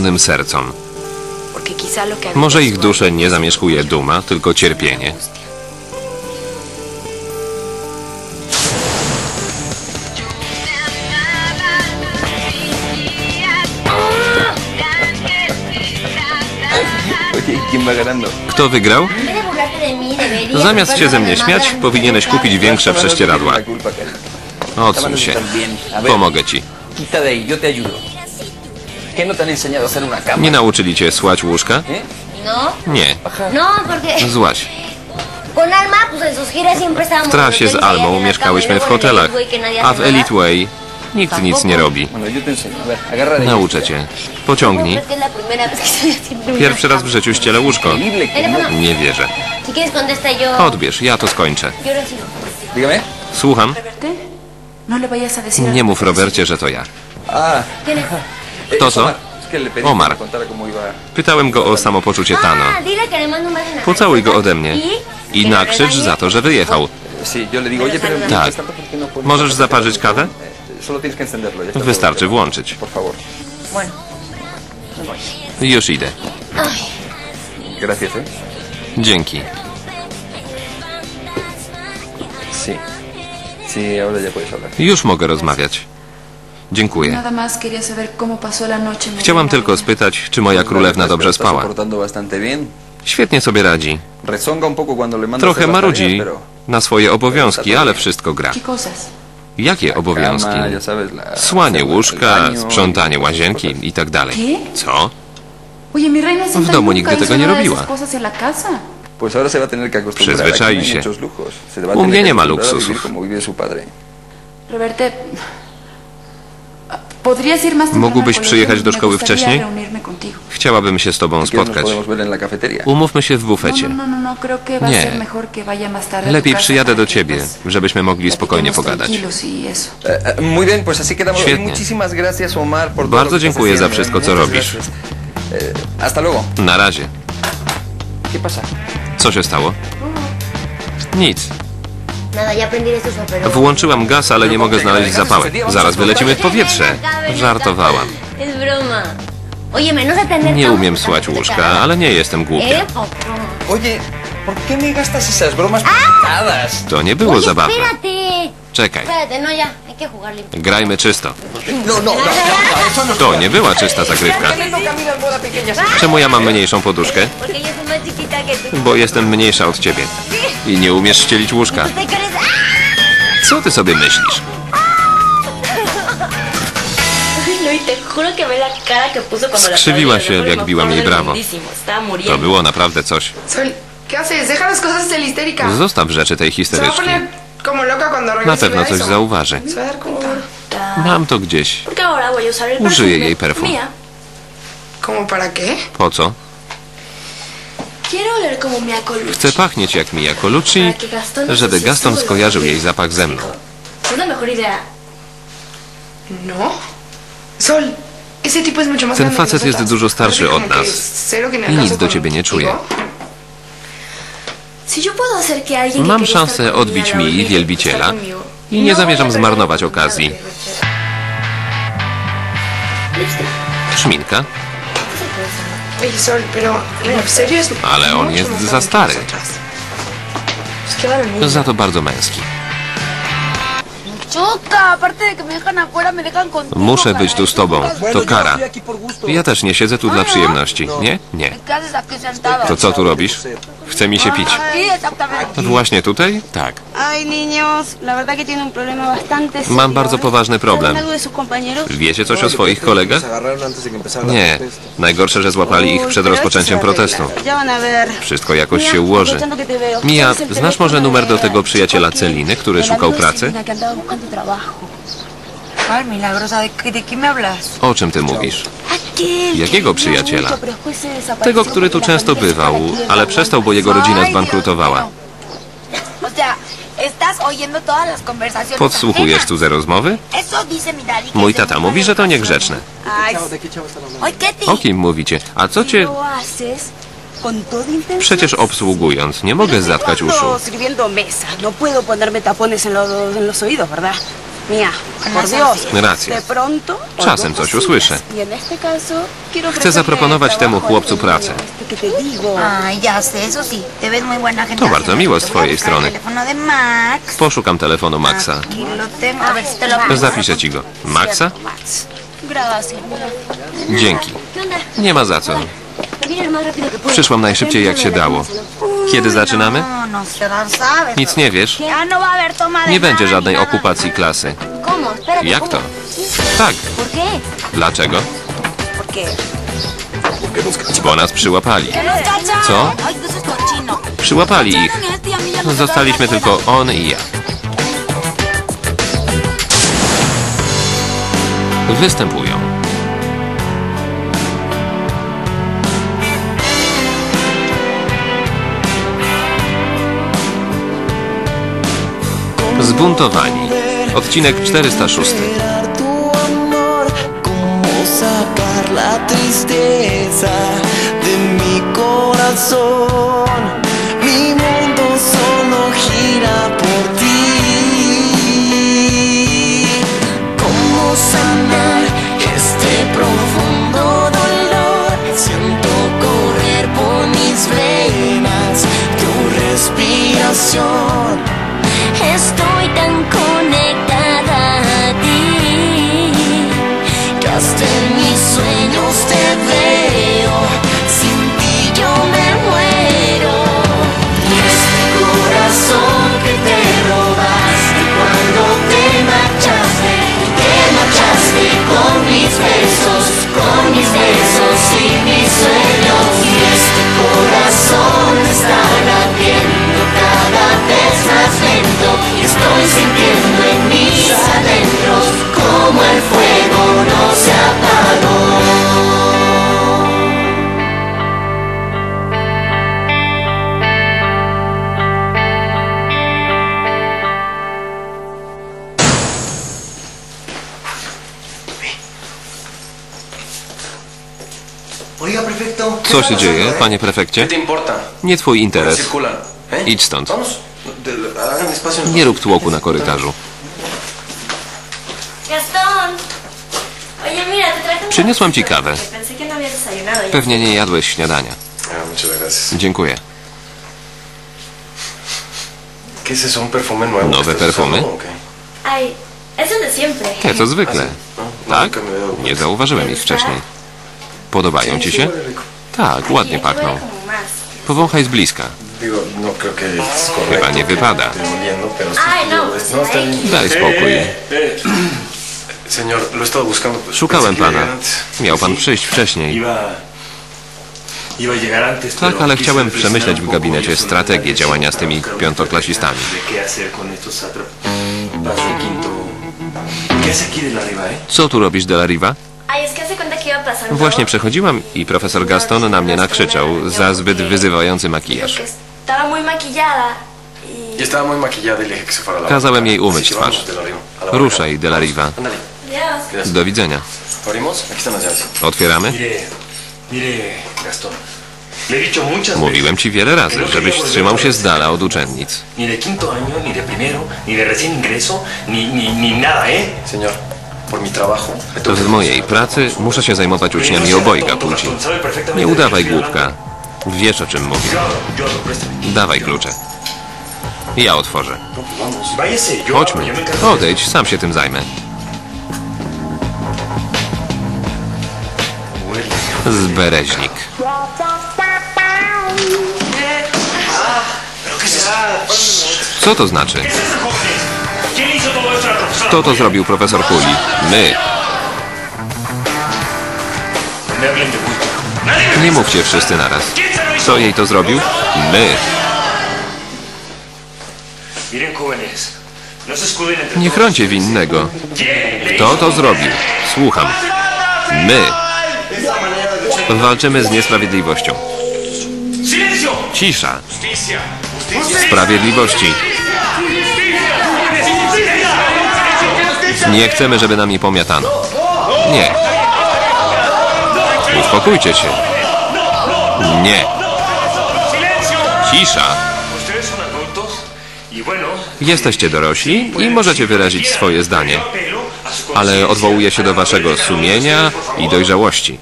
pełnym sercom. Może ich alma nie es zamieszkuje duma, tylko cierpienie. Kto wygrał? Zamiast się ze mnie śmiać, powinieneś kupić większe mercado. prześcieradła. Cari. Odsuń się. Pomogę ci. Nie nauczyli cię słać łóżka? ¿Eh? No, Nie. no, porque Złaś. siempre estábamos... W trasie z Almą mieszkałyśmy w hotelach, a w. Elite Way nikt nic nie robi. Nauczę cię. Pociągnij. Pierwszy raz w życiu ścielę łóżko. No. Nie wierzę. Odbierz, ja to skończę. Słucham? No Nie mów Robercie, że to ja. ¿Kto to? Omar. Pytałem go o samopoczucie la Pocałuj go ode mnie. ¿Y? I nakrzycz za to, że wyjechał. Oye, pero Tak. mientras tanto, ¿por qué no Możesz zaparzyć kawę? Eh, Wystarczy włączyć. Już idę. ¿eh? Dzięki. Już mogę rozmawiać. Dziękuję. Chciałam tylko spytać, czy moja królewna dobrze spała. Świetnie sobie radzi. Trochę marudzi na swoje obowiązki, ale wszystko gra. Jakie obowiązki? Słanie łóżka, sprzątanie y łazienki i tak dalej. Co? Santa domu nigdy tego nie robiła. Przyzwyczai hay się. U mnie nie ma luksusów. Roberte, Mógłbyś przyjechać do szkoły wcześniej? Chciałabym się z tobą spotkać. Umówmy się w No, bufecie. no, no, va Nie. Lepiej przyjadę do ciebie, żebyśmy mogli spokojnie pogadać. y así quedamos. Świetnie. Bardzo dziękuję za wszystko, co robisz. luego. Na razie. Co się stało? Nic. Włączyłam gaz, ale nie mogę znaleźć zapałek. Zaraz wylecimy w powietrze. Żartowałam. No Nie umiem słać łóżka, ale nie jestem głupia. ¿Eh? ¿O cómo? Oye, ¿por qué me gastas esas bromas pesadas? To nie było zabawne. Czekaj. No. Grajmy czysto. No, no, no, no, no. To nie była czysta zagrywka. Czemu ja mam mniejszą poduszkę? Bo jestem mniejsza od ciebie. I nie umiesz ścielić łóżka. Co ty sobie myślisz? No, Skrzywiła się, jak biłam jej brawo. To było naprawdę coś. Zostaw rzeczy tej histeryczki. Na pewno coś zauważy. Mam to gdzieś. Użyję jej perfum. Po co? Quiero oler como Mia Colucci. Chcę pachnieć jak Mia Colucci, żeby Gaston skojarzył jej zapach ze mną. Es la mejor idea. No. Sol, ese tipo es mucho más Ten facet jest dużo starszy od nas. I nic do ciebie nie czuje. Mam szansę odbić mi wielbiciela i nie No zamierzam zmarnować okazji. Szminka? Es Ale on jest za stary. Za to bardzo męski. Muszę być tu z tobą. To kara. aquí por gusto. Ja też nie siedzę tu dla przyjemności. Nie? Nie. To co tu robisz? Chce mi się pić. Właśnie tutaj? Tak. Mam bardzo poważny problem. Wiecie coś o swoich kolegach? Nie. Najgorsze, że złapali ich przed rozpoczęciem protestu. Wszystko jakoś się ułoży. Mia, ¿tienes el znasz może numer do tego przyjaciela? Celiny, który szukał pracy? O czym ty mówisz? Jakiego przyjaciela? Tego, który tu często bywał, ale przestał, bo jego rodzina zbankrutowała. Podsłuchujesz rozmowy? mi daddy. que Mój tata mówi, że to niegrzeczne. O kim mówicie? A co cię... Przecież obsługując, nie mogę zatkać uszu. Pronto. Czasem coś usłyszę. Y Chcę zaproponować temu chłopcu pracę. To bardzo miło z twojej strony. Poszukam telefonu Maxa. Zapiszę ci go. Maxa? Dzięki. Nie ma za co. Przyszłam najszybciej jak się dało. Kiedy zaczynamy? No, no. Nic nie wiesz? No toma de Nie będzie żadnej okupacji klasy. Jak to? Tak. Dlaczego? Bo nas przyłapali. Co? Przyłapali ich. Zostaliśmy tylko on i ja. Występują. Zbuntowani. Odcinek 406. tu Co się dzieje, panie prefekcie? Nie twój interes. ¿eh? Idź stąd. Nie rób tłoku na korytarzu. Przyniosłam ci kawę. no. Pewnie nie jadłeś śniadania. Ah. Dziękuję. ¿Nowe perfumy? Te, co zwykle. No, no, Tak? Nie zauważyłem ich wcześniej. Podobają ci się? Tak, ładnie pachną. Powąchaj z bliska. Chyba nie wypada. Daj spokój. Szukałem pana. Miał pan przyjść wcześniej. Tak, ale chciałem przemyśleć w gabinecie strategię działania z tymi piątoklasistami. Co tu robisz, de la Riva? Pasando. Właśnie przechodziłam i profesor Gaston na mnie nakrzyczał za zbyt wyzywający makijaż. Kazałem jej umyć twarz. Ruszaj, de la Riva. Do widzenia. Otwieramy? Mówiłem ci wiele razy, żebyś trzymał się z dala od uczennic. Ni de quinto año, ni de primero, ni de recién ingreso, ni, ni, ni nada, ¿eh? Señor, W mojej pracy muszę się zajmować uczniami obojga płci. Nie udawaj głupka. Wiesz o czym mówię. Dawaj klucze. Ja otworzę. Chodźmy. Odejdź, sam się tym zajmę. Zbereźnik. Co to znaczy? Kto to zrobił, profesor Kuli? My. Nie mówcie wszyscy naraz. Kto jej to zrobił? My. Nie chroncie winnego. ¿Quién le Kto to zrobił? Słucham. My. Walczymy z niesprawiedliwością. Cisza. Sprawiedliwości. Nie chcemy, żeby nami pomiatano. Nie. Uspokójcie się. Nie. Cisza. Jesteście dorośli i możecie wyrazić swoje zdanie, ale odwołuję się do waszego sumienia i dojrzałości.